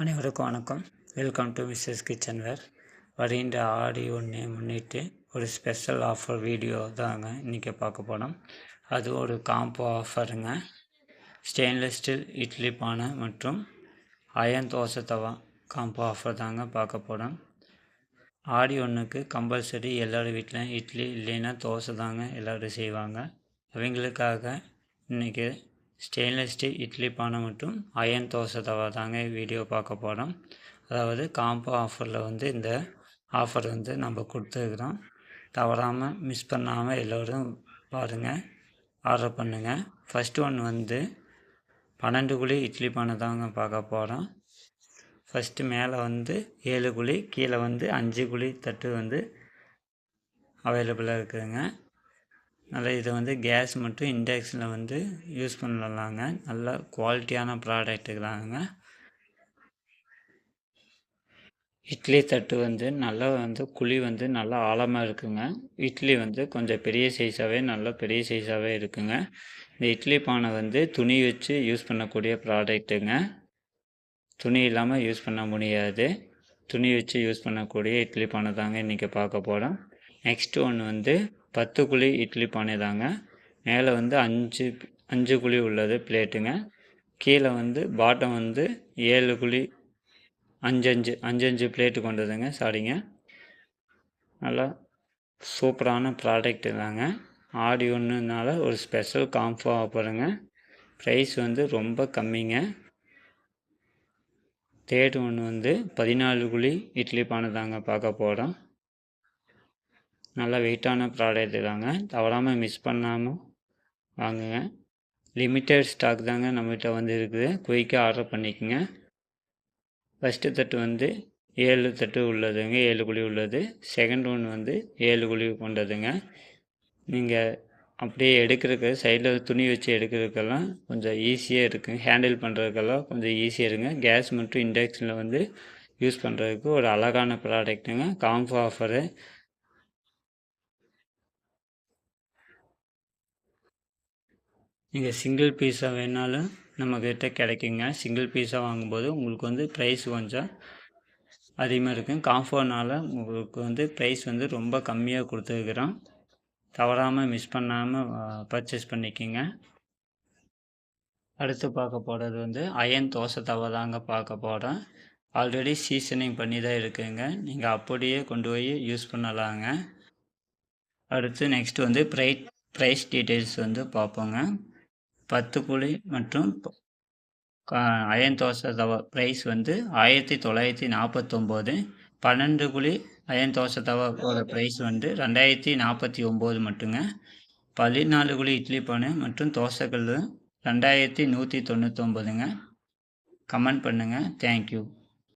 அனைவருக்கும் வணக்கம். Welcome to Mrs kitchen வேர் வருகின்ற ஆடி ஒன்று முன்னிட்டு ஒரு ஸ்பெஷல் ஆஃபர் வீடியோ தாங்க இன்றைக்கி பார்க்க போனோம் அது ஒரு காம்போ ஆஃபருங்க ஸ்டெயின்லெஸ் ஸ்டீல் இட்லி பானை மற்றும் iron dosa tawa combo offer தாங்க பார்க்க போனோம் ஆடி ஒன்றுக்கு கம்பல்சரி எல்லோரும் வீட்டில் இட்லி இல்லைன்னா தோசை தாங்க எல்லோரும் செய்வாங்க. அவங்களுக்காக இன்றைக்கி ஸ்டெயின்லெஸ் ஸ்டீல் இட்லி பானை மற்றும் அயன் தோசை தவா தாங்க வீடியோ பார்க்க போகிறோம் அதாவது காம்போ ஆஃபரில் வந்து இந்த ஆஃபர் வந்து நம்ம கொடுத்துருக்குறோம். தவறாமல் மிஸ் பண்ணாமல் எல்லோரும் பாருங்கள் ஆர்டர் பண்ணுங்கள் ஃபஸ்ட்டு ஒன் வந்து பன்னெண்டு குழி இட்லி பானை தாங்க பார்க்க போகிறோம் ஃபஸ்ட்டு மேலே வந்து ஏழு குழி கீழே வந்து அஞ்சு குழி தட்டு வந்து அவைலபிளாக இருக்குதுங்க நல்லா இதை வந்து கேஸ் மட்டும் இண்டக்ஷனில் வந்து யூஸ் பண்ணலாங்க. நல்ல குவாலிட்டியான ப்ராடக்ட்டுக்கலாங்க இட்லி தட்டு வந்து நல்லா வந்து குழி வந்து நல்லா ஆழமாக இருக்குங்க. இட்லி வந்து கொஞ்சம் பெரிய சைஸாகவே நல்லா பெரிய சைஸாகவே இருக்குங்க. இந்த இட்லி பானை வந்து துணி வச்சு யூஸ் பண்ணக்கூடிய ப்ராடக்ட்டுங்க துணி இல்லாமல் யூஸ் பண்ண முடியாது. துணி வச்சு யூஸ் பண்ணக்கூடிய இட்லி பானை தாங்க இன்றைக்கி பார்க்க போகிறோம் நெக்ஸ்ட்டு ஒன்று வந்து பத்து குழி இட்லி பானை தாங்க மேலே வந்து அஞ்சு அஞ்சு குழி உள்ளது பிளேட்டுங்க. கீழே வந்து பாட்டம் வந்து ஏழு குழி அஞ்சஞ்சு அஞ்சஞ்சு பிளேட்டு கொண்டதுங்க சாரிங்க. நல்லா சூப்பரான ப்ராடக்ட் தாங்க. ஆடி ஒன்றுனால ஒரு ஸ்பெஷல் காம்போ ஆஃபருங்க ப்ரைஸ் வந்து ரொம்ப கம்மிங்க. தேர்ட் ஒன்று வந்து பதினாலு குழி இட்லி பானை தாங்க பார்க்க போகிறோம் நல்லா வெயிட்டான ப்ராடக்ட் தாங்க. தவறாமல் மிஸ் பண்ணாமல் வாங்குங்க. லிமிட்டட் ஸ்டாக் தாங்க நம்மகிட்ட வந்து இருக்குது. குயிக்காக ஆர்டர் பண்ணிக்கோங்க. ஃபஸ்ட்டு தட்டு வந்து ஏழு தட்டு உள்ளதுங்க. ஏழு குழி உள்ளது. செகண்ட் ஒன் வந்து ஏழு குழி கொண்டதுங்க. நீங்கள் அப்படியே எடுக்கிறதுக்கு சைடில் துணி வச்சு எடுக்கிறதுக்கெல்லாம் கொஞ்சம் ஈஸியாக இருக்குங்க ஹேண்டில் பண்ணுறதுக்கெல்லாம் கொஞ்சம் ஈஸியாக இருக்குங்க கேஸ் மற்றும் இண்டக்ஷனில் வந்து யூஸ் பண்ணுறதுக்கு ஒரு அழகான ப்ராடக்ட்டுங்க காம்போ ஆஃபரு நீங்கள் சிங்கிள் பீஸாக வேணாலும் நம்மக்கிட்ட கிடைக்குங்க. சிங்கிள் பீஸாக வாங்கும்போது உங்களுக்கு வந்து ப்ரைஸ் கொஞ்சம் அதிகமாக இருக்கும். காம்போனால் உங்களுக்கு வந்து ப்ரைஸ் வந்து ரொம்ப கம்மியாக கொடுத்துருக்குறோம். தவறாமல் மிஸ் பண்ணாமல் பர்ச்சேஸ் பண்ணிக்கோங்க. அடுத்து பார்க்க போகிறது வந்து அயன் தோசை தவா தாங்க பார்க்க போகிறோம் ஆல்ரெடி சீசனிங் பண்ணி தான் இருக்குங்க. நீங்கள் அப்படியே கொண்டு போய் யூஸ் பண்ணலாங்க. அடுத்து நெக்ஸ்ட் வந்து ப்ரை ப்ரைஸ் டீட்டெயில்ஸ் வந்து பார்ப்போங்க. பத்து குழி மற்றும் அயன் தோசை தவா ப்ரைஸ் வந்து ஆயிரத்தி தொள்ளாயிரத்தி நாற்பத்தொம்போது பன்னெண்டு குழி அயன் தோசை தவாவோட ப்ரைஸ் வந்து ரெண்டாயிரத்தி நாற்பத்தி ஒம்பது மட்டுங்க. பதினாலு குழி இட்லி பானை மற்றும் தோசைகள் ரெண்டாயிரத்தி நூற்றி தொண்ணூற்றொம்பதுங்க கமெண்ட் பண்ணுங்கள் தேங்க்யூ